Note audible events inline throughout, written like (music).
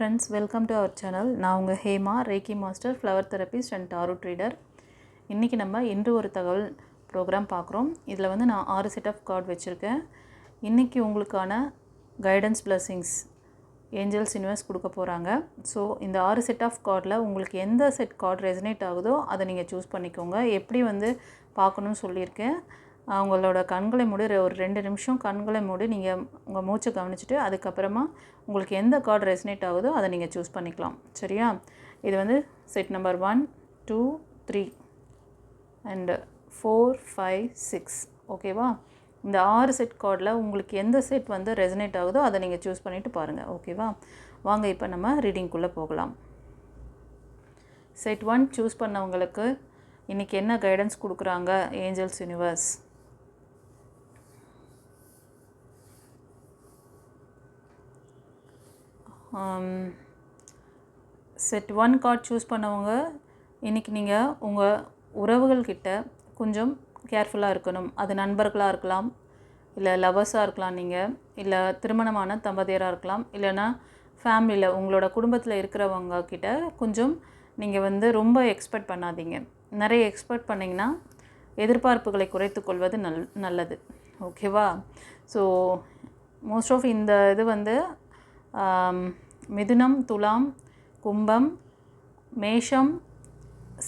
Friends welcome to our channel நான் உங்கள் Hema reiki master flower therapist and tarot reader இன்றைக்கி நம்ம இன்று ஒரு தகவல் ப்ரோக்ராம் பார்க்குறோம். இதில் வந்து நான் ஆறு செட் ஆஃப் கார்டு வச்சுருக்கேன். இன்றைக்கி உங்களுக்கான கைடன்ஸ் பிளஸ்ஸிங்ஸ் ஏஞ்சல்ஸ் யூனிவர்ஸ் கொடுக்க போகிறாங்க ஸோ இந்த ஆறு செட் ஆஃப் கார்டில் உங்களுக்கு எந்த செட் கார்டு ரெசனேட் ஆகுதோ அதை நீங்கள் சூஸ் பண்ணிக்கோங்க. எப்படி வந்து பார்க்கணும்னு சொல்லியிருக்கேன். அவங்களோட கண்களை மூடி ஒரு ரெண்டு நிமிஷம் கண்களை மூடி. நீங்கள் உங்கள் மூச்சை கவனிச்சுட்டு அதுக்கப்புறமா உங்களுக்கு எந்த கார்டு ரெசனேட் ஆகுதோ அதை நீங்கள் சூஸ் பண்ணிக்கலாம். சரியா? இது வந்து set number one two three and four five six. ஓகேவா? இந்த ஆறு செட் கார்டில் உங்களுக்கு எந்த செட் வந்து ரெசனேட் ஆகுதோ அதை நீங்கள் சூஸ் பண்ணிவிட்டு பாருங்கள் ஓகேவா? வாங்க இப்போ நம்ம ரீடிங்குள்ளே போகலாம். செட் ஒன் சூஸ் பண்ணவங்களுக்கு இன்றைக்கி என்ன கைடன்ஸ் கொடுக்குறாங்க? Angels universe. Set one card choose பண்ணவங்க இன்றைக்கி நீங்கள் உங்கள் உறவுகள்கிட்ட கொஞ்சம் கேர்ஃபுல்லாக இருக்கணும். அது நண்பர்களாக இருக்கலாம் இல்லை லவர்ஸாக இருக்கலாம் நீங்கள் இல்லை திருமணமான தம்பதியராக இருக்கலாம் இல்லைன்னா ஃபேமிலியில் உங்களோட குடும்பத்தில் இருக்கிறவங்க கிட்ட கொஞ்சம் நீங்கள் வந்து ரொம்ப எக்ஸ்பெக்ட் பண்ணாதீங்க. நிறைய எக்ஸ்பெக்ட் பண்ணிங்கன்னா எதிர்பார்ப்புகளை குறைத்து கொள்வது நல் நல்லது. ஓகேவா ஸோ மோஸ்ட் ஆஃப் இந்த இது வந்து um, மிதுனம் துலாம் கும்பம் மேஷம்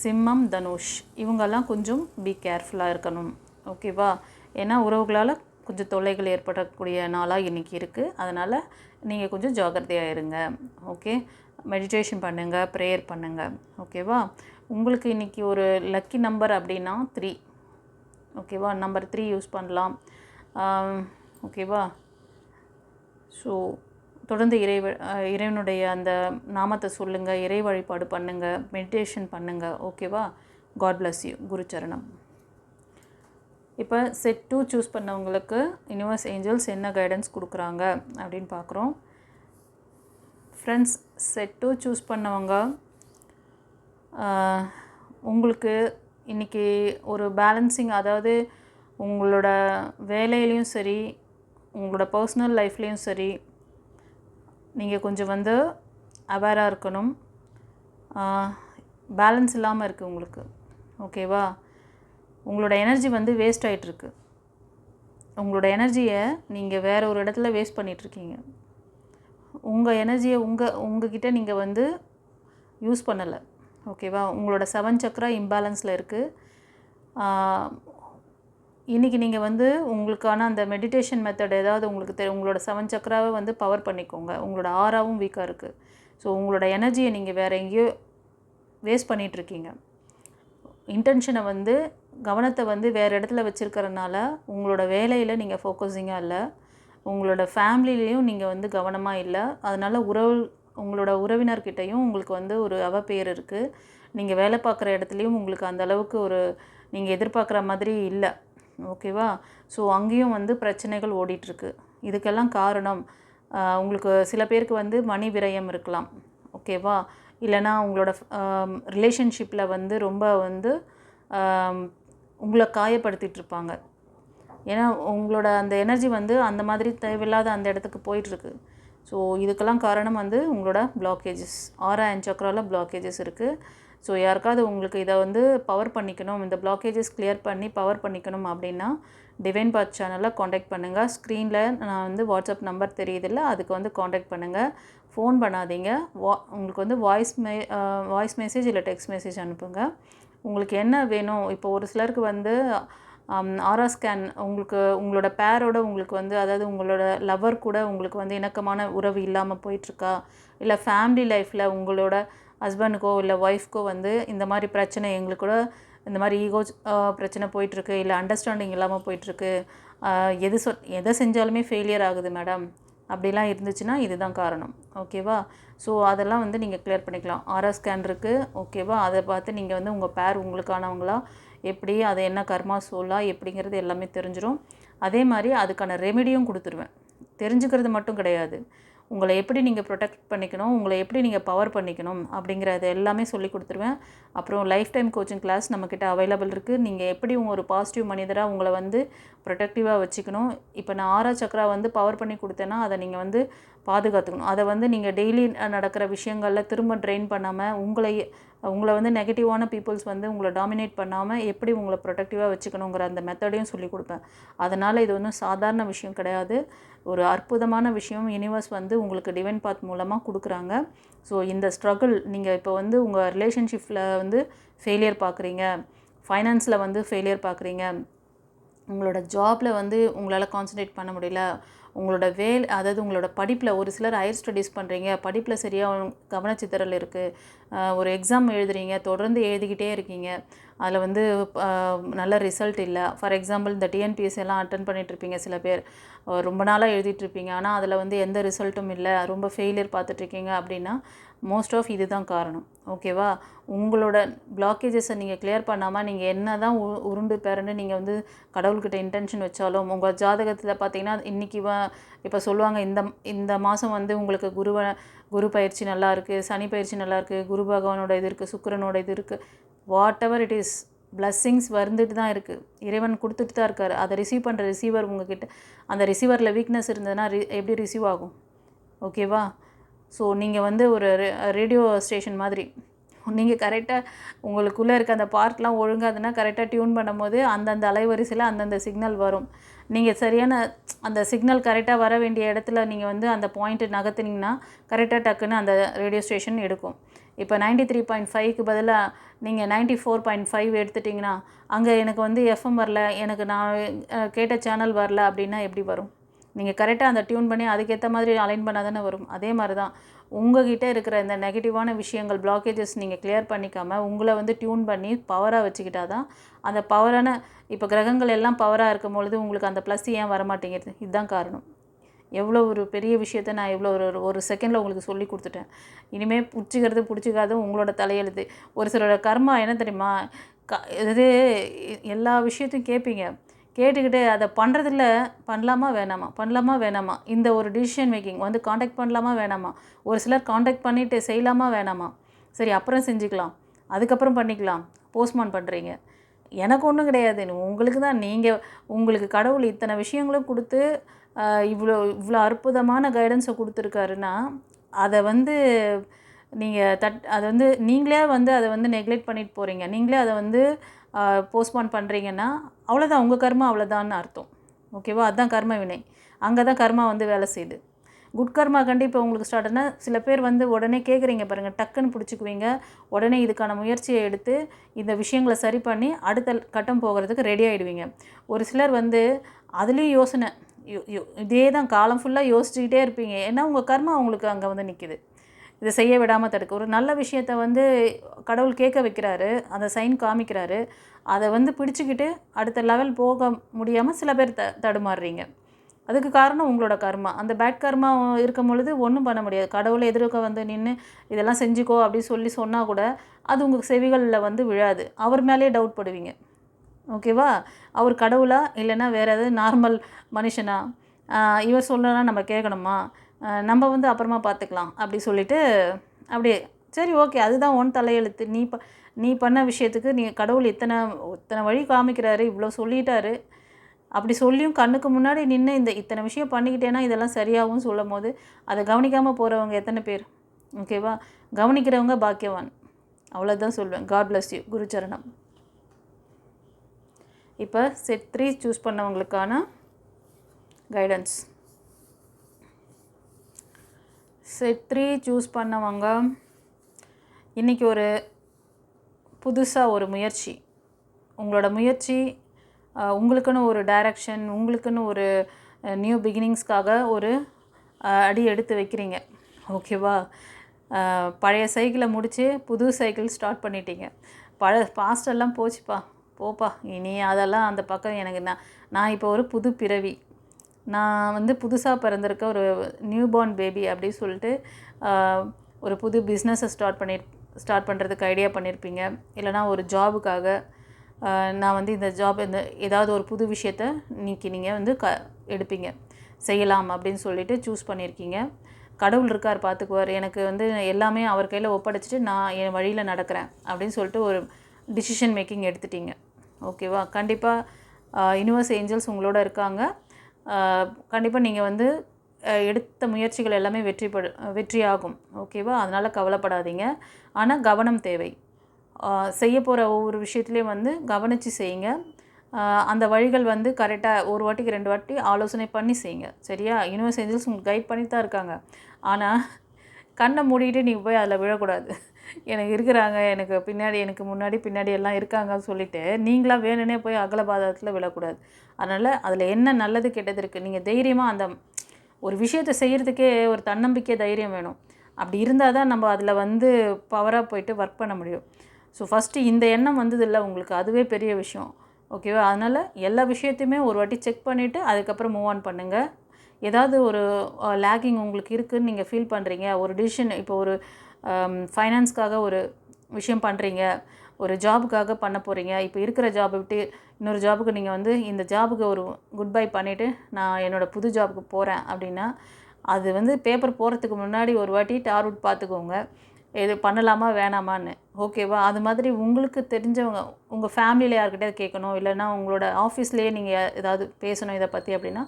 சிம்மம் தனுஷ். இவங்கெல்லாம் கொஞ்சம் பி கேர்ஃபுல்லாக இருக்கணும். ஓகேவா ஏன்னா உறவுகளால் கொஞ்சம் தொல்லைகள் ஏற்படக்கூடிய நாளாக இன்றைக்கி இருக்குது அதனால் நீங்கள் கொஞ்சம் ஜாக்கிரதையாக இருங்க. ஓகே மெடிடேஷன் பண்ணுங்கள் ப்ரேயர் பண்ணுங்கள் ஓகேவா உங்களுக்கு இன்றைக்கி ஒரு லக்கி நம்பர் அப்படின்னா த்ரீ ஓகேவா நம்பர் த்ரீ யூஸ் பண்ணலாம். Um, ஓகேவா ஸோ தொடர்ந்து இறை இறைவனுடைய அந்த நாமத்தை சொல்லுங்கள் இறை வழிபாடு பண்ணுங்கள் மெடிடேஷன் பண்ணுங்கள் ஓகேவா காட் பிளஸ் யூ குருச்சரணம் இப்போ செட் டூ சூஸ் பண்ணவங்களுக்கு யூனிவர்ஸ் ஏஞ்சல்ஸ் என்ன கைடன்ஸ் கொடுக்குறாங்க அப்படின்னு பார்க்குறோம். ஃப்ரெண்ட்ஸ் செட் டூ சூஸ் பண்ணவங்க உங்களுக்கு இன்றைக்கி ஒரு பேலன்சிங் அதாவது உங்களோட வேலையிலையும் சரி உங்களோட பர்சனல் லைஃப்லேயும் சரி நீங்கள் கொஞ்சம் வந்து அவேராக இருக்கணும். பேலன்ஸ் இல்லாமல் இருக்குது உங்களுக்கு. ஓகேவா உங்களோட எனர்ஜி வந்து வேஸ்ட் ஆகிட்டுருக்கு உங்களோட எனர்ஜியை நீங்கள் வேறு ஒரு இடத்துல வேஸ்ட் பண்ணிகிட்ருக்கீங்க உங்கள் எனர்ஜியை உங்கள் உங்ககிட்ட நீங்கள் வந்து யூஸ் பண்ணலை. ஓகேவா உங்களோட செவன் சக்கரா இம்பேலன்ஸில் இருக்குது இன்றைக்கி நீங்கள் வந்து உங்களுக்கான அந்த மெடிடேஷன் மெத்தட் ஏதாவது உங்களுக்கு தெ உங்களோட செவன் சக்கராவை வந்து பவர் பண்ணிக்கோங்க. உங்களோட ஆறாவும் வீக்காக இருக்குது ஸோ உங்களோட எனர்ஜியை நீங்கள் வேறு எங்கேயோ வேஸ்ட் பண்ணிகிட்ருக்கீங்க இன்டென்ஷனை வந்து கவனத்தை வந்து வேறு இடத்துல வச்சுருக்கறனால உங்களோட வேலையில் நீங்கள் ஃபோக்கஸிங்காக இல்லை. உங்களோட ஃபேமிலிலேயும் நீங்கள் வந்து கவனமாக இல்லை. அதனால் உறவு உங்களோட உறவினர்கிட்டையும் உங்களுக்கு வந்து ஒரு அவப்பெயர் இருக்குது நீங்கள் வேலை பார்க்குற இடத்துலையும் உங்களுக்கு அந்த அளவுக்கு ஒரு நீங்கள் எதிர்பார்க்குற மாதிரி இல்லை. ஓகேவா? ஸோ அங்கேயும் வந்து பிரச்சனைகள் ஓடிட்டுருக்கு. இதுக்கெல்லாம் காரணம் உங்களுக்கு சில பேருக்கு வந்து மணி விரயம் இருக்கலாம். ஓகேவா? இல்லைன்னா உங்களோட ரிலேஷன்ஷிப்பில் வந்து ரொம்ப வந்து உங்களை காயப்படுத்திட்டு இருப்பாங்க. ஏன்னா உங்களோட அந்த எனர்ஜி வந்து அந்த மாதிரி தேவையில்லாத அந்த இடத்துக்கு போயிட்டுருக்கு. ஸோ இதுக்கெல்லாம் காரணம் வந்து உங்களோட பிளாக்கேஜஸ் ஆறா அண்ட் சக்கராவில் பிளாக்கேஜஸ் இருக்குது ஸோ யாருக்காவது உங்களுக்கு இதை வந்து பவர் பண்ணிக்கணும் இந்த பிளாக்கேஜஸ் கிளியர் பண்ணி பவர் பண்ணிக்கணும் அப்படின்னா டிவைன் பாத் சேனலில் காண்டாக்ட் பண்ணுங்கள் ஸ்க்ரீனில் நான் வந்து வாட்ஸ்அப் நம்பர் தெரியுதில்ல அதுக்கு வந்து காண்டாக்ட் பண்ணுங்கள் ஃபோன் பண்ணாதீங்க. வா உங்களுக்கு வந்து வாய்ஸ் மெ வாய்ஸ் மெசேஜ் இல்லை டெக்ஸ்ட் மெசேஜ் அனுப்புங்க. உங்களுக்கு என்ன வேணும்? இப்போ ஒரு சிலருக்கு வந்து ஆரா ஸ்கேன் உங்களுக்கு உங்களோட பேரோட உங்களுக்கு வந்து அதாவது உங்களோட லவர் கூட உங்களுக்கு வந்து இணக்கமான உறவு இல்லாமல் போயிட்டுருக்கா? இல்லை ஃபேமிலி லைஃப்பில் உங்களோட ஹஸ்பண்டுக்கோ இல்லை ஒய்ஃப்க்கோ வந்து இந்த மாதிரி பிரச்சனை எங்களுக்கு கூட இந்த மாதிரி ஈகோ பிரச்சனை போயிட்டுருக்கு. இல்லை அண்டர்ஸ்டாண்டிங் இல்லாமல் போயிட்டுருக்கு. எது சொ எதை செஞ்சாலுமே ஃபெயிலியர் ஆகுது மேடம் அப்படிலாம் இருந்துச்சுன்னா இதுதான் காரணம். ஓகேவா ஸோ அதெல்லாம் வந்து நீங்கள் கிளியர் பண்ணிக்கலாம். ஆர்ஆர் ஸ்கேன் இருக்குது ஓகேவா அதை பார்த்து நீங்கள் வந்து உங்கள் பேர் உங்களுக்கானவங்களா எப்படி அது என்ன கர்மா சோலா எப்படிங்கிறது எல்லாமே தெரிஞ்சிடும் அதே மாதிரி அதுக்கான ரெமெடியும் கொடுத்துருவேன். தெரிஞ்சுக்கிறது மட்டும் கிடையாது. உங்களை எப்படி நீங்கள் ப்ரொடெக்ட் பண்ணிக்கணும் உங்களை எப்படி நீங்கள் பவர் பண்ணிக்கணும் அப்படிங்கிறது எல்லாமே சொல்லி கொடுத்துருவேன். அப்புறம் லைஃப் டைம் கோச்சிங் கிளாஸ் நம்மக்கிட்ட அவைலபிள் இருக்குது நீங்கள் எப்படி உங்கள் ஒரு பாசிட்டிவ் மனிதராக உங்களை வந்து ப்ரொடெக்டிவாக வச்சுக்கணும். இப்போ நான் ஆறா சக்கரா வந்து பவர் பண்ணி கொடுத்தேன்னா அதை நீங்கள் வந்து பாதுகாத்துக்கணும். அதை வந்து நீங்கள் டெய்லி நடக்கிற விஷயங்களில் திரும்ப ட்ரெயின் பண்ணாமல் உங்களை உங்களை வந்து நெகட்டிவான பீப்புள்ஸ் வந்து உங்களை டாமினேட் பண்ணாமல் எப்படி உங்களை ப்ரொடக்டிவாக வச்சுக்கணுங்கிற அந்த மெத்தடையும் சொல்லி கொடுப்பேன். அதனால் இது ஒன்றும் சாதாரண விஷயம் கிடையாது. ஒரு அற்புதமான விஷயம் யூனிவர்ஸ் வந்து உங்களுக்கு டிவைன் பாத் மூலமாக கொடுக்குறாங்க. ஸோ இந்த ஸ்ட்ரகிள் நீங்கள் இப்போ வந்து உங்கள் ரிலேஷன்ஷிப்பில் வந்து ஃபெயிலியர் பார்க்குறீங்க ஃபைனான்ஸில் வந்து ஃபெயிலியர் பார்க்குறீங்க உங்களோட ஜாபில் வந்து உங்களால் கான்சன்ட்ரேட் பண்ண முடியல. உங்களோட வேல் அதாவது உங்களோட படிப்பில் ஒரு சிலர் ஹையர் ஸ்டடீஸ் பண்ணுறீங்க படிப்பில் சரியாக கவனச்சித்தறல் இருக்குது ஒரு எக்ஸாம் எழுதுறீங்க. தொடர்ந்து எழுதிக்கிட்டே இருக்கீங்க. அதில் வந்து நல்ல ரிசல்ட் இல்லை. ஃபார் எக்ஸாம்பிள் இந்த டிஎன்பிஎஸ் எல்லாம் அட்டன் பண்ணிகிட்ருப்பீங்க சில பேர். ரொம்ப நாளாக எழுதிட்டுருப்பீங்க ஆனால் அதில் வந்து எந்த ரிசல்ட்டும் இல்லை. ரொம்ப ஃபெயிலியர் பார்த்துட்ருக்கீங்க அப்படின்னா மோஸ்ட் ஆஃப் இதுதான் காரணம். ஓகேவா உங்களோட பிளாக்கேஜஸை நீங்கள் கிளியர் பண்ணாமல் நீங்கள் என்ன தான் உ உருண்டு பேரண்டு நீங்கள் வந்து கடவுள்கிட்ட இன்டென்ஷன் வச்சாலும் உங்கள் ஜாதகத்தில் பார்த்தீங்கன்னா இன்றைக்கி இப்போ சொல்லுவாங்க இந்த இந்த மாதம் வந்து உங்களுக்கு குருவ குரு பயிற்சி நல்லா இருக்குது சனி பயிற்சி நல்லா இருக்குது குரு பகவானோட இது இருக்குது சுக்கிரனோட இது இருக்குது whatever it is blessings வந்துட்டு தான் இருக்குது இறைவன் கொடுத்துட்டு தான் இருக்கார். அதை ரிசீவ் பண்ணுற ரிசீவர் உங்ககிட்ட அந்த ரிசீவரில் வீக்னஸ் இருந்ததுன்னா ரி எப்படி ரிசீவ் ஆகும்? ஓகேவா ஸோ நீங்கள் வந்து ஒரு ரேடியோ ஸ்டேஷன் மாதிரி நீங்கள் கரெக்டாக உங்களுக்குள்ளே இருக்க அந்த பார்ட்லாம் ஒழுங்காதுன்னா கரெக்டாக டியூன் பண்ணும்போது அந்தந்த அலைவரிசையில் அந்தந்த சிக்னல் வரும். நீங்கள் சரியான அந்த சிக்னல் கரெக்டாக வர வேண்டிய இடத்துல நீங்கள் வந்து அந்த பாயிண்ட்டு நகர்த்துனீங்கன்னா கரெக்டாக டக்குன்னு அந்த ரேடியோ ஸ்டேஷன் எடுக்கும். இப்போ நைன்டி த்ரீ பாயிண்ட் ஃபைவ்க்கு பதிலாக நீங்கள் நைன்ட்டி ஃபோர் பாயிண்ட் ஃபைவ் எடுத்துட்டிங்கன்னா அங்கே எனக்கு வந்து எஃப்எம் வரல எனக்கு நான் கேட்ட சேனல் வரல அப்படின்னா எப்படி வரும்? நீங்கள் கரெக்டாக அந்த டியூன் பண்ணி அதுக்கேற்ற மாதிரி அலைன் பண்ணால் தானே வரும். அதே மாதிரி தான் உங்ககிட்ட இருக்கிற இந்த நெகட்டிவான விஷயங்கள் பிளாக்கேஜஸ் நீங்கள் கிளியர் பண்ணிக்காமல் உங்களை வந்து டியூன் பண்ணி பவராக வச்சுக்கிட்டா தான் அந்த பவரான இப்போ கிரகங்கள் எல்லாம் பவராக இருக்கும் பொழுது உங்களுக்கு அந்த ப்ளஸ் ஏன் வரமாட்டேங்கிறது இதுதான் காரணம். எவ்வளோ ஒரு பெரிய விஷயத்த நான் எவ்வளோ ஒரு ஒரு செகண்டில் உங்களுக்கு சொல்லி கொடுத்துட்டேன். இனிமேல் பிடிச்சிக்கிறது பிடிச்சிக்காது உங்களோட தலையெழுத்து. ஒரு சிலரோட கர்மா என்ன தெரியுமா? க இது எல்லா விஷயத்தையும் கேட்பீங்க கேட்டுக்கிட்டு அதை பண்ணுறதில்ல பண்ணலாமா வேணாமா? பண்ணலாமா வேணாமா? இந்த ஒரு டிசிஷன் மேக்கிங் வந்து காண்டாக்ட் பண்ணலாமா வேணாமா? ஒரு சிலர் காண்டாக்ட் பண்ணிவிட்டு செய்யலாமா வேணாமா? சரி அப்புறம் செஞ்சுக்கலாம். அதுக்கப்புறம் பண்ணிக்கலாம். போஸ்ட்மான் பண்ணுறீங்க எனக்கு ஒன்றும் கிடையாது. உங்களுக்கு தான் நீங்கள் உங்களுக்கு கடவுள் இத்தனை விஷயங்களும் கொடுத்து இவ்வளோ இவ்வளோ அற்புதமான கைடன்ஸை கொடுத்துருக்காருன்னா அதை வந்து நீங்கள் தட் அதை வந்து நீங்களே வந்து அதை வந்து நெக்லெக்ட் பண்ணிட்டு போகிறீங்க நீங்களே அதை வந்து போஸ்ட்பான் பண்ணுறீங்கன்னா அவ்வளோதான் உங்கள் கர்மா அவ்வளோதான்னு அர்த்தம். ஓகேவா அதுதான் கர்ம வினை. அங்கே தான் கர்மா வந்து வேலை செய்யுது. குட் கர்மா கண்டி இப்போ உங்களுக்கு ஸ்டார்ட் ஆனால் சில பேர் வந்து உடனே கேட்குறீங்க பாருங்கள் டக்குன்னு பிடிச்சிக்குவீங்க. உடனே இதுக்கான முயற்சியை எடுத்து இந்த விஷயங்களை சரி பண்ணி அடுத்த கட்டம் போகிறதுக்கு ரெடி ஆகிடுவீங்க ஒரு சிலர் வந்து அதுலேயும் யோசனை. இதே தான் காலம் ஃபுல்லாக யோசிச்சுக்கிட்டே இருப்பீங்க. ஏன்னா உங்கள் கர்மா உங்களுக்கு அங்கே வந்து நிற்கிது இதை செய்ய விடாமல் தடுக்க. ஒரு நல்ல விஷயத்த வந்து கடவுள் கேட்க வைக்கிறாரு அந்த சைன் காமிக்கிறாரு. அதை வந்து பிடிச்சிக்கிட்டு அடுத்த லெவல் போக முடியாமல் சில பேர் த தடுமாறுறீங்க. அதுக்கு காரணம் உங்களோட கர்மா. அந்த பேட் கர்மா இருக்கும் பொழுது ஒன்றும் பண்ண முடியாது. கடவுளை எதிர்க்க வந்து நின்று இதெல்லாம் செஞ்சுக்கோ அப்படின்னு சொல்லி சொன்னால் கூட அது உங்கள் செவிகளில் வந்து விழாது. அவர் மேலேயே டவுட் படுவீங்க. ஓகேவா அவர் கடவுளா? இல்லைன்னா வேறு ஏதாவது நார்மல் மனுஷனா? இவர் சொல்லலாம் நம்ம கேட்கணுமா? நம்ம வந்து அப்புறமா பார்த்துக்கலாம் அப்படி சொல்லிட்டு அப்படியே சரி ஓகே அதுதான் உன் தலையெழுத்து. நீ ப நீ பண்ண விஷயத்துக்கு நீ கடவுள் இத்தனை இத்தனை வழி காமிக்கிறாரு இவ்வளோ சொல்லிட்டாரு. அப்படி சொல்லியும் கண்ணுக்கு முன்னாடி நின்று இந்த இத்தனை விஷயம் பண்ணிக்கிட்டேன்னா இதெல்லாம் சரியாகவும் சொல்லும் போது அதை கவனிக்காமல் போகிறவங்க எத்தனை பேர்? ஓகேவா கவனிக்கிறவங்க பாக்கியவான். அவ்வளோதான் சொல்லுவேன் காட் பிளஸ் யூ குருச்சரணம். இப்போ செட் த்ரீ சூஸ் பண்ணவங்களுக்கான கைடன்ஸ் செட் த்ரீ சூஸ் பண்ணவங்க இன்றைக்கி ஒரு புதுசாக ஒரு முயற்சி. உங்களோட முயற்சி உங்களுக்குன்னு ஒரு டைரக்ஷன் உங்களுக்குன்னு ஒரு நியூ பிகினிங்ஸ்க்காக ஒரு அடி எடுத்து வைக்கிறீங்க. ஓகேவா பழைய சைக்கிளை முடித்து புது சைக்கிள் ஸ்டார்ட் பண்ணிட்டீங்க. பழ பாஸ்டெல்லாம் போச்சுப்பா. போப்பா. இனி அதெல்லாம் அந்த பக்கம் எனக்கு நான் நான் இப்போ ஒரு புது பிறவி. நான் வந்து புதுசாக பிறந்திருக்க ஒரு நியூ பார்ன் பேபி அப்படின்னு சொல்லிட்டு ஒரு புது பிஸ்னஸை ஸ்டார்ட் பண்ணி ஸ்டார்ட் பண்ணுறதுக்கு ஐடியா பண்ணியிருப்பீங்க இல்லைனா ஒரு ஜாபுக்காக நான் வந்து இந்த ஜாப் இந்த ஏதாவது ஒரு புது விஷயத்த நீக்கி நீங்கள் வந்து க எடுப்பீங்க. செய்யலாம் அப்படின்னு சொல்லிட்டு சூஸ் பண்ணியிருக்கீங்க கடவுள் இருக்கார் பார்த்துக்குவார் எனக்கு வந்து எல்லாமே அவர் கையில் ஒப்படைச்சிட்டு நான் என் வழியில் நடக்கிறேன் அப்படின்னு சொல்லிட்டு ஒரு டிசிஷன் மேக்கிங் எடுத்துட்டீங்க. ஓகேவா கண்டிப்பாக யூனிவர்ஸ் ஏஞ்சல்ஸ் உங்களோட இருக்காங்க. கண்டிப்பாக நீங்கள் வந்து எடுத்த முயற்சிகள் எல்லாமே வெற்றி வெற்றியாகும். ஓகேவா? அதனால் கவலைப்படாதீங்க. ஆனால் கவனம் தேவை. செய்ய போகிற ஒவ்வொரு விஷயத்துலையும் வந்து கவனித்து செய்யுங்க. அந்த வழிகள் வந்து கரெக்டாக ஒரு வாட்டிக்கு ரெண்டு வாட்டி ஆலோசனை பண்ணி செய்யுங்க. சரியா? யூனிவர்ஸ் ஏஞ்சல்ஸ் உங்களுக்கு கைட் பண்ணி தான் இருக்காங்க. ஆனால் கண்ணை மூடிக்கிட்டு நீங்கள் போய் அதில் விழக்கூடாது. எனக்கு இருக்கிறாங்க எனக்கு பின்னாடி எனக்கு முன்னாடி பின்னாடி எல்லாம் இருக்காங்கன்னு சொல்லிவிட்டு நீங்களாக வேணும்னே போய் அகலபாதத்தில் விழக்கூடாது. அதனால் அதில் என்ன நல்லது கெட்டது இருக்குது நீங்கள் தைரியமாக அந்த ஒரு விஷயத்தை செய்கிறதுக்கே ஒரு தன்னம்பிக்கை தைரியம் வேணும். அப்படி இருந்தால் தான் நம்ம அதில் வந்து பவராக போயிட்டு ஒர்க் பண்ண முடியும். ஸோ ஃபஸ்ட்டு இந்த எண்ணம் வந்ததில்ல உங்களுக்கு அதுவே பெரிய விஷயம். ஓகேவா அதனால் எல்லா விஷயத்தையுமே ஒரு வாட்டி செக் பண்ணிவிட்டு அதுக்கப்புறம் மூவ் ஆன் பண்ணுங்கள் ஏதாவது ஒரு லேக்கிங் உங்களுக்கு இருக்குதுன்னு நீங்கள் ஃபீல் பண்ணுறீங்க ஒரு டிசிஷன் இப்போ ஒரு ஃபைனான்ஸ்க்காக ஒரு விஷயம் பண்ணுறீங்க ஒரு ஜாபுக்காக பண்ண போகிறீங்க இப்போ இருக்கிற ஜாபை விட்டு இன்னொரு ஜாபுக்கு நீங்கள் வந்து இந்த ஜாபுக்கு ஒரு குட் பை பண்ணிவிட்டு நான் என்னோடய புது ஜாபுக்கு போகிறேன் அப்படின்னா அது வந்து பேப்பர் போகிறதுக்கு முன்னாடி ஒரு வாட்டி டார்வுட் பார்த்துக்கோங்க. இது பண்ணலாமா வேணாமான்னு. ஓகேவா அது மாதிரி உங்களுக்கு தெரிஞ்சவங்க உங்கள் ஃபேமிலியில் யார்கிட்டயாவது கேட்கணும்? இல்லைன்னா உங்களோட ஆஃபீஸ்லேயே நீங்கள் ஏதாவது பேசணும் இதை பற்றி அப்படின்னா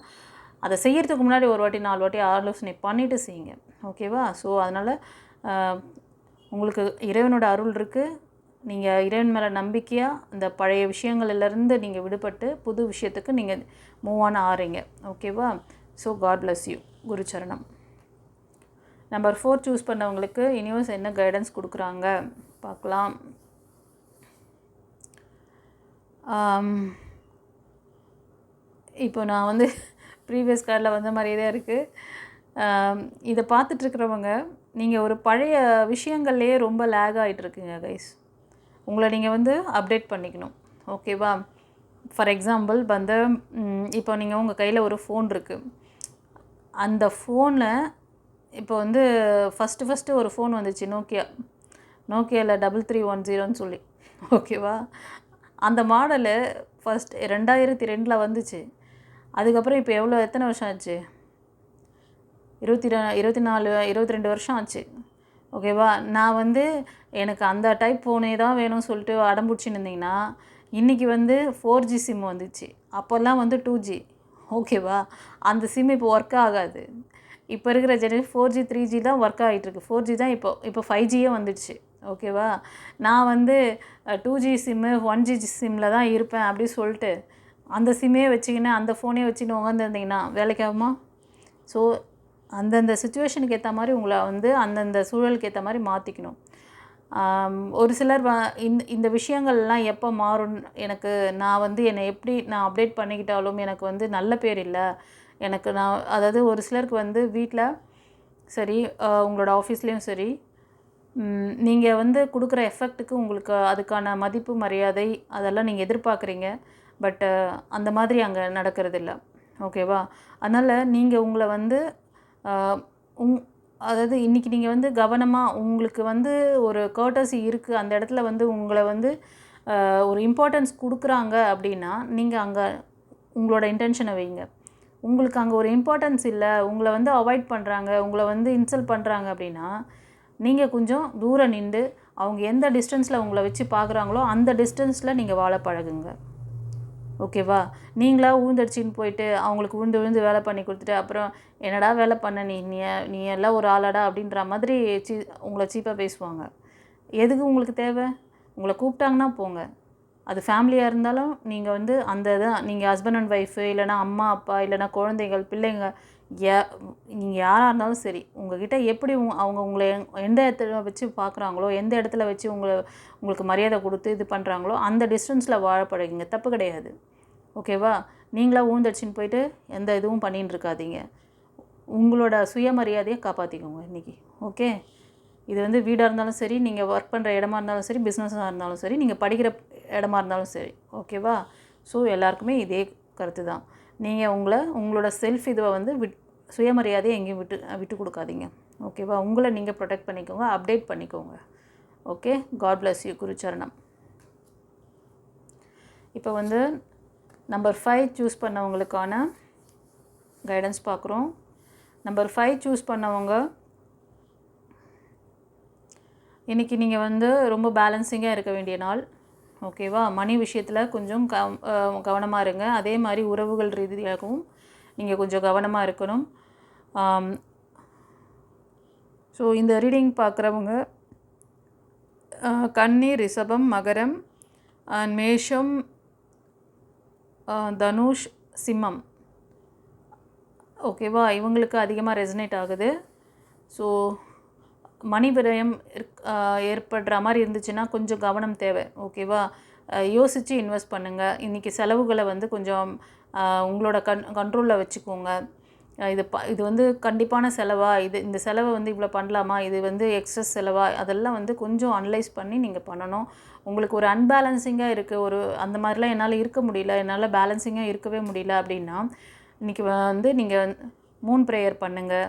அதை செய்கிறதுக்கு முன்னாடி ஒரு வாட்டி நாலு வாட்டி ஆலோசனை பண்ணிவிட்டு செய்யுங்க. ஓகேவா ஸோ அதனால் உங்களுக்கு இறைவனோட அருள் இருக்குது நீங்கள் இறைவன் மேலே நம்பிக்கையாக இந்த பழைய விஷயங்கள்லேருந்து நீங்கள் விடுபட்டு புது விஷயத்துக்கு நீங்கள் மூவ் ஆன் ஆறீங்க. ஓகேவா ஸோ காட் பிளஸ் யூ குருச்சரணம். நம்பர் ஃபோர் சூஸ் பண்ணவங்களுக்கு யூனிவர்ஸ் என்ன கைடன்ஸ் கொடுக்குறாங்க? பார்க்கலாம். இப்போ நான் வந்து (laughs) ப்ரீவியஸ் கார்டில் வந்த மாதிரியே தான் இருக்குது இதை பார்த்துட்ருக்குறவங்க நீங்கள் ஒரு பழைய விஷயங்கள்லேயே ரொம்ப லேக் ஆகிட்டுருக்குங்க கைஸ் உங்களை நீங்கள் வந்து அப்டேட் பண்ணிக்கணும். ஓகேவா ஃபார் எக்ஸாம்பிள் வந்து இப்போ நீங்கள் உங்கள் கையில் ஒரு ஃபோன் இருக்குது அந்த ஃபோனில் இப்போ வந்து ஃபஸ்ட்டு ஃபஸ்ட்டு ஒரு ஃபோன் வந்துச்சு நோக்கியா நோக்கியாவில் டபுள் த்ரீ ஒன் ஜீரோன்னு சொல்லி. ஓகேவா அந்த மாடலு ஃபஸ்ட் ரெண்டாயிரத்தி ரெண்டில் வந்துச்சு. அதுக்கப்புறம் இப்போ எவ்வளோ எத்தனை வருஷம் ஆச்சு? இருபத்தி ரெ இருபத்தி நாலு இருபத்தி ரெண்டு வருஷம் ஆச்சு. ஓகேவா நான் வந்து எனக்கு அந்த டைப் ஃபோனே தான் வேணும்னு சொல்லிட்டு அடம்பிடிச்சின்னு இருந்தீங்கன்னா இன்றைக்கி வந்து ஃபோர் ஜி சிம் வந்துச்சு. அப்போல்லாம் வந்து டூ ஜி ஓகேவா அந்த சிம் இப்போ ஒர்க் ஆகாது. இப்போ இருக்கிற generation four G three G தான் ஒர்க் ஆகிட்டுருக்கு ஃபோர் ஜி தான் இப்போ இப்போ ஃபைவ் ஜியே வந்துடுச்சு. ஓகேவா நான் வந்து two G SIM one G சிம்மில் தான் இருப்பேன் அப்படி சொல்லிட்டு அந்த சிம்மே வச்சுக்கின்னு அந்த ஃபோனே வச்சுக்கின்னு உட்காந்துருந்தீங்கன்னா வேலைக்கு ஆகுமா? ஸோ அந்தந்த சுச்சுவேஷனுக்கு ஏற்ற மாதிரி உங்களை வந்து அந்தந்த சூழலுக்கு ஏற்ற மாதிரி மாற்றிக்கணும் ஒரு சிலர் வ இந்த இந்த விஷயங்கள்லாம் எப்போ மாறும் எனக்கு நான் வந்து என்னை எப்படி நான் அப்டேட் பண்ணிக்கிட்டாலும் எனக்கு வந்து நல்ல பேர் இல்லை. எனக்கு நான் அதாவது ஒரு சிலருக்கு வந்து வீட்டில் சரி உங்களோட ஆஃபீஸ்லேயும் சரி நீங்கள் வந்து கொடுக்குற எஃபெக்ட்டுக்கு உங்களுக்கு அதுக்கான மதிப்பு மரியாதை அதெல்லாம் நீங்கள் எதிர்பார்க்குறீங்க. பட்டு அந்த மாதிரி அங்கே நடக்கிறது இல்லை ஓகேவா அதனால் நீங்கள் உங்களை வந்து உங் அதாவது இன்றைக்கி நீங்கள் வந்து கவனமாக உங்களுக்கு வந்து ஒரு கர்டசி இருக்குது அந்த இடத்துல வந்து உங்களை வந்து ஒரு இம்பார்ட்டன்ஸ் கொடுக்குறாங்க அப்படின்னா நீங்கள் அங்கே உங்களோட இன்டென்ஷனை வைங்க. உங்களுக்கு அங்கே ஒரு இம்பார்ட்டன்ஸ் இல்லை உங்களை வந்து அவாய்ட் பண்ணுறாங்க உங்களை வந்து இன்சல்ட் பண்ணுறாங்க அப்படின்னா நீங்கள் கொஞ்சம் தூரம் நின்று அவங்க எந்த டிஸ்டன்ஸில் உங்களை வச்சு பார்க்குறாங்களோ அந்த டிஸ்டன்ஸில் நீங்கள் வாழ பழகுங்க. ஓகேவா? நீங்களாக உழுந்தடிச்சின்னு போயிட்டு அவங்களுக்கு உழுந்து விழுந்து வேலை பண்ணி கொடுத்துட்டு அப்புறம் என்னடா வேலை பண்ண நீ? நீ நீ எல்லாம் ஒரு ஆளாடா அப்படின்ற மாதிரி சீ உங்களை சீப்பாக பேசுவாங்க. எதுக்கு உங்களுக்கு தேவை? உங்களை கூப்பிட்டாங்கன்னா போங்க. அது ஃபேமிலியாக இருந்தாலும் நீங்கள் வந்து அந்த இதை நீங்கள் ஹஸ்பண்ட் அண்ட் ஒய்ஃபு இல்லைனா அம்மா அப்பா இல்லைனா குழந்தைகள் பிள்ளைங்க யா நீங்கள் யாராக இருந்தாலும் சரி உங்கள்கிட்ட எப்படி அவங்க உங்களை எங்- எந்த இடத்துல வச்சு பார்க்குறாங்களோ எந்த இடத்துல வச்சு உங்களை உங்களுக்கு மரியாதை கொடுத்து இது பண்ணுறாங்களோ அந்த டிஸ்டன்ஸில் வாழ பழகுங்க. தப்பு கிடையாது. ஓகேவா நீங்களா ஊந்தடிச்சின்னு போயிட்டு எந்த இதுவும் பண்ணின்னு இருக்காதீங்க. உங்களோட சுயமரியாதையை காப்பாற்றிக்கோங்க இன்றைக்கி ஓகே இது வந்து வீடாக இருந்தாலும் சரி நீங்கள் ஒர்க் பண்ணுற இடமா இருந்தாலும் சரி பிஸ்னஸாக இருந்தாலும் சரி நீங்கள் படிக்கிற இடமா இருந்தாலும் சரி. ஓகேவா ஸோ எல்லாருக்குமே இதே கருத்து தான் நீங்கள் உங்களை உங்களோட செல்ஃப் இதுவை வந்து விட் சுயமரியாதையை எங்கேயும் விட்டு விட்டு கொடுக்காதீங்க. ஓகேவா உங்களை நீங்கள் ப்ரொடெக்ட் பண்ணிக்கோங்க அப்டேட் பண்ணிக்கோங்க. ஓகே காட் பிளஸ் யூ குருச்சரணம். இப்போ வந்து நம்பர் ஃபைவ் சூஸ் பண்ணவங்களுக்கான கைடன்ஸ் பார்க்குறோம். நம்பர் ஃபைவ் சூஸ் பண்ணவங்க இன்றைக்கி நீங்கள் வந்து ரொம்ப பேலன்சிங்காக இருக்க வேண்டிய நாள். ஓகேவா? மணி விஷயத்தில் கொஞ்சம் க கவனமாக இருங்க. அதே மாதிரி உறவுகள் ரீதியாகவும் நீங்கள் கொஞ்சம் கவனமாக இருக்கணும். ஸோ இந்த ரீடிங் பார்க்குறவங்க கன்னி ரிஷபம் மகரம் அண்ட் மேஷம் தனுஷ் சிம்மம். ஓகேவா? இவங்களுக்கு அதிகமாக ரெசனேட் ஆகுது. ஸோ மணி விரயம் ஏற்படுற மாதிரி இருந்துச்சுன்னா கொஞ்சம் கவனம் தேவை ஓகேவா? யோசித்து இன்வெஸ்ட் பண்ணுங்கள் இன்றைக்கி செலவுகளை வந்து கொஞ்சம் உங்களோட கண் கண்ட்ரோலில் வச்சுக்கோங்க. இது ப இது வந்து கண்டிப்பான செலவா? இது இந்த செலவை வந்து இவ்வளோ பண்ணலாமா? இது வந்து எக்ஸஸ் செலவா? அதெல்லாம் வந்து கொஞ்சம் அனலைஸ் பண்ணி நீங்கள் பண்ணணும். உங்களுக்கு ஒரு அன்பேலன்சிங்காக இருக்குது ஒரு அந்த மாதிரிலாம் என்னால் இருக்க முடியல. என்னால் பேலன்சிங்காக இருக்கவே முடியல அப்படின்னா இன்றைக்கி வந்து நீங்கள் மூன் ப்ரேயர் பண்ணுங்கள்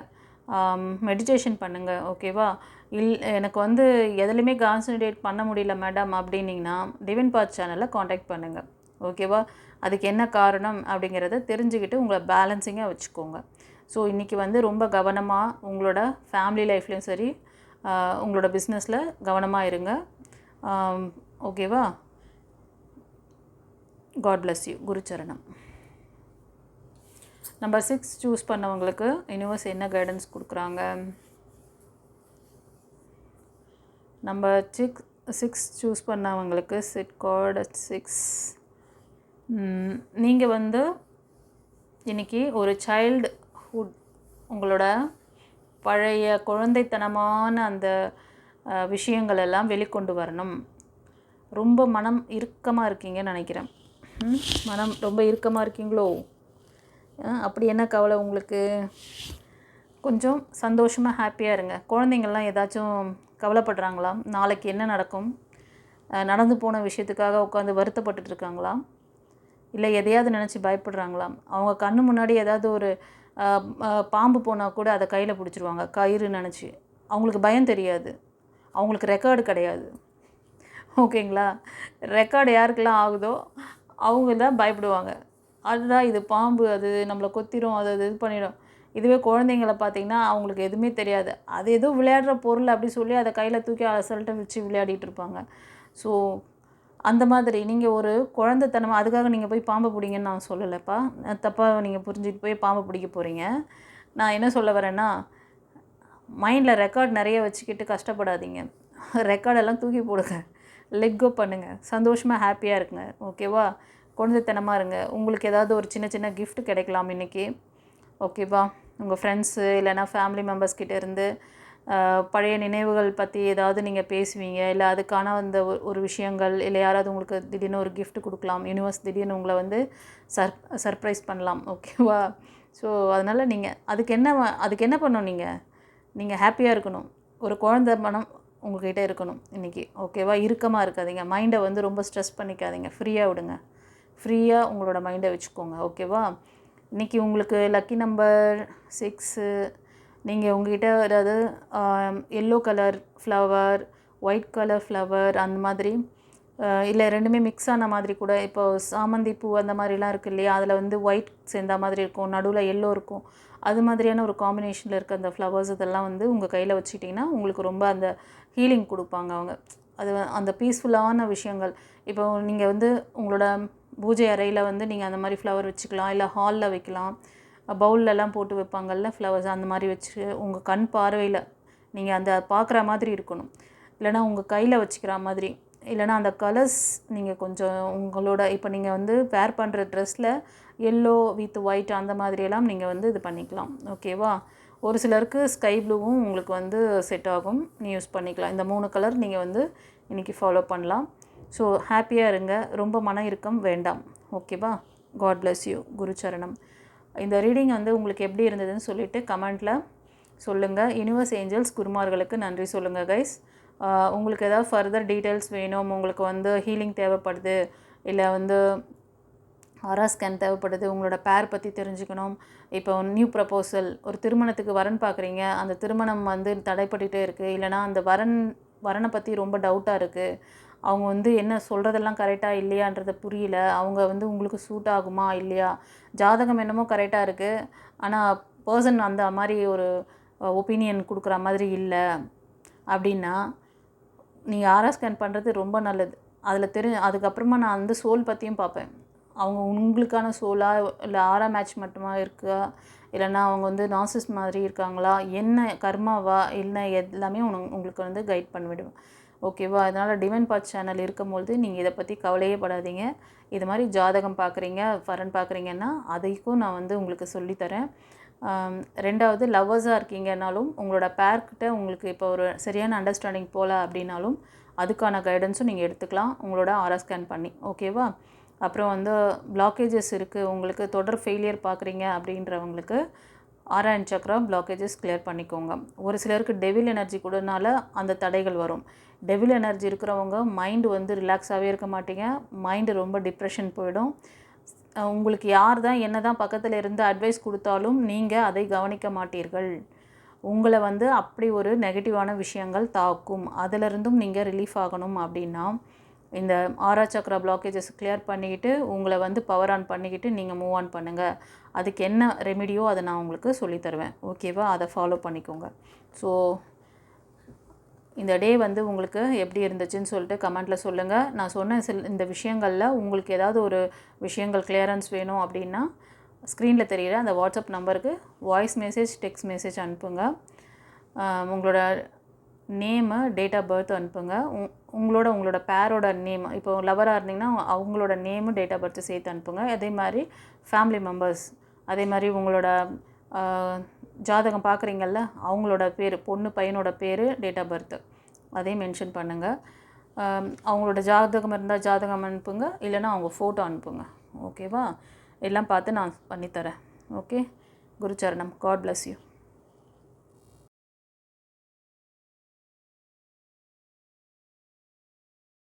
மெடிடேஷன் பண்ணுங்கள் ஓகேவா இல் எனக்கு வந்து எதுலேயுமே கான்சன்ட்ரேட் பண்ண முடியல மேடம் அப்படின்னிங்கன்னா டிவின் பாத் சேனலில் காண்டாக்ட் பண்ணுங்கள் ஓகேவா அதுக்கு என்ன காரணம் அப்படிங்கிறத தெரிஞ்சுக்கிட்டு உங்களை பேலன்சிங்காக வச்சுக்கோங்க. ஸோ இன்றைக்கி வந்து ரொம்ப கவனமாக உங்களோட ஃபேமிலி லைஃப்லேயும் சரி உங்களோட பிஸ்னஸில் கவனமாக இருங்க. ஓகேவா காட் பிளஸ் யூ குருச்சரணம். நம்பர் சிக்ஸ் சூஸ் பண்ணவங்களுக்கு யூனிவர்ஸ் என்ன கைடன்ஸ் கொடுக்குறாங்க? நம்பர் சிக்ஸ் சிக்ஸ் சூஸ் பண்ணவங்களுக்கு சிட் கார்டு சிக்ஸ் நீங்கள் வந்து இன்றைக்கி ஒரு சைல்டுஹுட் உங்களோட பழைய குழந்தைத்தனமான அந்த விஷயங்கள் எல்லாம் வெளிக்கொண்டு வரணும். ரொம்ப மனம் இறுக்கமாக இருக்கீங்கன்னு நினைக்கிறேன். மனம் ரொம்ப இறுக்கமாக இருக்கீங்களோ? அப்படி என்ன கவலை உங்களுக்கு? கொஞ்சம் சந்தோஷமாக ஹாப்பியாக இருங்க. குழந்தைங்கள்லாம் ஏதாச்சும் கவலைப்படுறாங்களா? நாளைக்கு என்ன நடக்கும்? நடந்து போன விஷயத்துக்காக உட்காந்து வருத்தப்பட்டுட்டு இருக்காங்களா? இல்லை எதையாவது நினச்சி பயப்படுறாங்களாம் அவங்க கண்ணு முன்னாடி ஏதாவது ஒரு பாம்பு போனால் கூட அதை கையில் பிடிச்சிருவாங்க. கயிறு நினச்சி. அவங்களுக்கு பயம் தெரியாது. அவங்களுக்கு ரெக்கார்டு கிடையாது. ஓகேங்களா? ரெக்கார்டு யாருக்கெல்லாம் ஆகுதோ அவங்க தான் பயப்படுவாங்க. அதுதான் இது பாம்பு அது நம்மளை கொத்திரும் அது அது இது பண்ணிடும் இதுவே குழந்தைங்கள பார்த்திங்கன்னா அவங்களுக்கு எதுவுமே தெரியாது. அது ஏதோ விளையாடுற பொருள் அப்படி சொல்லி அதை கையில் தூக்கி அசல்ட்டை வச்சு விளையாடிட்டு இருப்பாங்க. ஸோ அந்த மாதிரி நீங்கள் ஒரு குழந்தைத்தனமாக அதுக்காக நீங்கள் போய் பாம்பை பிடிங்கன்னு நான் சொல்லலைப்பா. தப்பாக நீங்கள் புரிஞ்சுட்டு போய் பாம்பை பிடிக்க போகிறீங்க நான் என்ன சொல்ல வரேன்னா மைண்டில் ரெக்கார்ட் நிறைய வச்சுக்கிட்டு கஷ்டப்படாதீங்க. ரெக்கார்டெல்லாம் தூக்கி போடுங்க. லெட் கோ பண்ணுங்கள் சந்தோஷமாக ஹாப்பியாக இருக்குங்க ஓகேவா குழந்தைத்தனமாக இருங்க. உங்களுக்கு ஏதாவது ஒரு சின்ன சின்ன கிஃப்ட் கிடைக்கலாம் இன்றைக்கி ஓகேவா உங்கள் ஃப்ரெண்ட்ஸு இல்லைனா ஃபேமிலி மெம்பர்ஸ் கிட்டே இருந்து பழைய நினைவுகள் பற்றி ஏதாவது நீங்கள் பேசுவீங்க. இல்லை அதுக்கான அந்த ஒரு விஷயங்கள் இல்லை யாராவது உங்களுக்கு திடீர்னு ஒரு கிஃப்ட் கொடுக்கலாம். யூனிவர்ஸ் திடீர்னு உங்களை வந்து சர் சர்ப்ரைஸ் பண்ணலாம். ஓகேவா ஸோ அதனால் நீங்கள் அதுக்கு என்ன அதுக்கு என்ன பண்ணணும் நீங்கள் நீங்கள் ஹாப்பியாக இருக்கணும். ஒரு குழந்த மனம் உங்கள்கிட்ட இருக்கணும் இன்றைக்கி ஓகேவா இறுக்கமாக இருக்காதிங்க. மைண்டை வந்து ரொம்ப ஸ்ட்ரெஸ் பண்ணிக்காதீங்க. ஃப்ரீயாக விடுங்க. ஃப்ரீயாக உங்களோட மைண்டை வச்சுக்கோங்க ஓகேவா இன்றைக்கி உங்களுக்கு லக்கி நம்பர் சிக்ஸு நீங்கள் உங்ககிட்ட அதாவது yellow colour flower white colour flower அந்த மாதிரி இல்லை ரெண்டுமே மிக்ஸ் ஆன மாதிரி கூட இப்போ சாமந்தி பூ அந்த மாதிரிலாம் இருக்குது இல்லையா? அதில் வந்து ஒயிட் சேர்ந்த மாதிரி இருக்கும் நடுவில் எல்லோ இருக்கும். அது மாதிரியான ஒரு காம்பினேஷனில் இருக்க அந்த ஃப்ளவர்ஸ் இதெல்லாம் வந்து உங்கள் கையில் வச்சுக்கிட்டிங்கன்னா உங்களுக்கு ரொம்ப அந்த ஹீலிங் கொடுப்பாங்க அவங்க. அது அந்த பீஸ்ஃபுல்லான விஷயங்கள். இப்போ நீங்கள் வந்து உங்களோட பூஜை அறையில் வந்து நீங்கள் அந்த மாதிரி ஃப்ளவர் வச்சுக்கலாம் இல்லை ஹாலில் வைக்கலாம். பவுல்லலாம் போட்டு வைப்பாங்கல்ல ஃப்ளவர்ஸ் அந்த மாதிரி வச்சு உங்கள் கண் பார்வையில் நீங்கள் அந்த பார்க்குற மாதிரி இருக்கணும். இல்லைனா உங்கள் கையில் வச்சுக்கிற மாதிரி. இல்லைனா அந்த கலர்ஸ் நீங்கள் கொஞ்சம் உங்களோட இப்போ நீங்கள் வந்து வேர் பண்ணுற ட்ரெஸ்ஸில் எல்லோ வித் ஒயிட் அந்த மாதிரியெல்லாம் நீங்கள் வந்து இது பண்ணிக்கலாம். ஓகேவா ஒரு சிலருக்கு ஸ்கை ப்ளூவும் உங்களுக்கு வந்து செட் ஆகும். நீ யூஸ் பண்ணிக்கலாம். இந்த மூணு கலர் நீங்கள் வந்து இன்றைக்கி ஃபாலோ பண்ணலாம். ஸோ ஹாப்பியாக இருங்க. ரொம்ப மன இறுக்கம் வேண்டாம். ஓகேவா காட் பிளஸ் யூ குருச்சரணம் இந்த ரீடிங் வந்து உங்களுக்கு எப்படி இருந்ததுன்னு சொல்லிவிட்டு கமெண்ட்டில் சொல்லுங்கள் யூனிவர்ஸ் ஏஞ்சல்ஸ் குருமார்களுக்கு நன்றி சொல்லுங்கள் கைஸ் உங்களுக்கு ஏதாவது ஃபர்தர் டீட்டெயில்ஸ் வேணும் உங்களுக்கு வந்து ஹீலிங் தேவைப்படுது இல்லை வந்து ஆரா ஸ்கேன் தேவைப்படுது உங்களோட பேர் பற்றி தெரிஞ்சுக்கணும் இப்போ நியூ ப்ரப்போசல் ஒரு திருமணத்துக்கு வரன் பார்க்குறீங்க அந்த திருமணம் வந்து தடைப்பட்டுகிட்டே இருக்குது இல்லைனா அந்த வரன் வரனை பற்றி ரொம்ப டவுட்டாக இருக்குது அவங்க வந்து என்ன சொல்கிறதெல்லாம் கரெக்டாக இல்லையான்றத புரியல. அவங்க வந்து உங்களுக்கு சூட் ஆகுமா இல்லையா? ஜாதகம் என்னமோ கரெக்டாக இருக்குது ஆனால் பர்சன் அந்த மாதிரி ஒரு ஒப்பீனியன் கொடுக்குற மாதிரி இல்லை. அப்படின்னா நீங்கள் ஆரா ஸ்கேன் பண்ணுறது ரொம்ப நல்லது. அதில் தெரி அதுக்கப்புறமா நான் அந்த சோல் பற்றியும் பார்ப்பேன். அவங்க உங்களுக்கான சோலா இல்லை ஆரா மேட்ச் மட்டுமா இருக்கா? இல்லைன்னா அவங்க வந்து நாசிஸ் மாதிரி இருக்காங்களா? என்ன கர்மாவா? என்ன எல்லாமே உனக்கு உங்களுக்கு வந்து கைட் பண்ணிவிடுவேன். ஓகேவா? அதனால் டிமன் பாத் சேனல் இருக்கும்பொழுது நீங்கள் இதை பற்றி கவலையே படாதீங்க. இது மாதிரி ஜாதகம் பார்க்குறீங்க ஃபரன் பார்க்குறீங்கன்னா அதைக்கும் நான் வந்து உங்களுக்கு சொல்லித்தரேன். ரெண்டாவது லவ்வர்ஸாக இருக்கீங்கனாலும் உங்களோட பேர்கிட்ட உங்களுக்கு இப்போ ஒரு சரியான அண்டர்ஸ்டாண்டிங் போகல அப்படின்னாலும் அதுக்கான கைடன்ஸும் நீங்கள் எடுத்துக்கலாம். உங்களோட ஆரா ஸ்கேன் பண்ணி ஓகேவா? அப்புறம் வந்து பிளாக்கேஜஸ் இருக்குது உங்களுக்கு தொடர் ஃபெயிலியர் பார்க்குறீங்க அப்படின்றவங்களுக்கு ஆராயன் சக்கரம் பிளாக்கேஜஸ் கிளியர் பண்ணிக்கோங்க. ஒரு சிலருக்கு டெவில் எனர்ஜி கூடனால அந்த தடைகள் வரும். டெவில் எனர்ஜி இருக்கிறவங்க மைண்டு வந்து ரிலாக்ஸாகவே இருக்க மாட்டீங்க. மைண்டு ரொம்ப டிப்ரெஷன் போயிடும். உங்களுக்கு யார் தான் என்ன தான் பக்கத்தில் இருந்து அட்வைஸ் கொடுத்தாலும் நீங்கள் அதை கவனிக்க மாட்டீர்கள். உங்களை வந்து அப்படி ஒரு நெகட்டிவான விஷயங்கள் தாக்கும். அதிலிருந்தும் நீங்கள் ரிலீஃப் ஆகணும் அப்படின்னா இந்த ஆரா சக்ரா பிளாக்கேஜஸ் கிளியர் பண்ணிக்கிட்டு உங்களை வந்து பவர் ஆன் பண்ணிக்கிட்டு நீங்கள் மூவ் ஆன் பண்ணுங்கள் அதுக்கு என்ன ரெமிடியோ அதை நான் உங்களுக்கு சொல்லித்தருவேன் ஓகேவா அதை ஃபாலோ பண்ணிக்கோங்க. ஸோ இந்த டே வந்து உங்களுக்கு எப்படி இருந்துச்சுன்னு சொல்லிட்டு கமெண்ட்டில் சொல்லுங்கள் நான் சொன்ன சில இந்த விஷயங்களில் உங்களுக்கு ஏதாவது ஒரு விஷயங்கள் கிளியரன்ஸ் வேணும் அப்படின்னா ஸ்க்ரீனில் தெரிகிற அந்த வாட்ஸ்அப் நம்பருக்கு வாய்ஸ் மெசேஜ் டெக்ஸ்ட் மெசேஜ் அனுப்புங்க. உங்களோட நேமு டேட் ஆஃப் பர்த் அனுப்புங்க. உங் உங்களோட உங்களோட பேரோட நேம் இப்போ லவராக இருந்தீங்கன்னா அவங்களோட நேமு டேட் ஆஃப் பர்த்து சேர்த்து அனுப்புங்க. அதே மாதிரி ஃபேமிலி மெம்பர்ஸ் அதே மாதிரி உங்களோட ஜாதகம் பார்க்குறீங்கல்ல அவங்களோட பேர் பொண்ணு பையனோட பேர் டேட் ஆஃப் பர்த்து அதையும் மென்ஷன் பண்ணுங்கள் அவங்களோட ஜாதகம் இருந்தால் ஜாதகம் அனுப்புங்க. இல்லைன்னா அவங்க ஃபோட்டோ அனுப்புங்க. ஓகேவா எல்லாம் பார்த்து நான் பண்ணித்தரேன். ஓகே குருச்சரணம். God bless you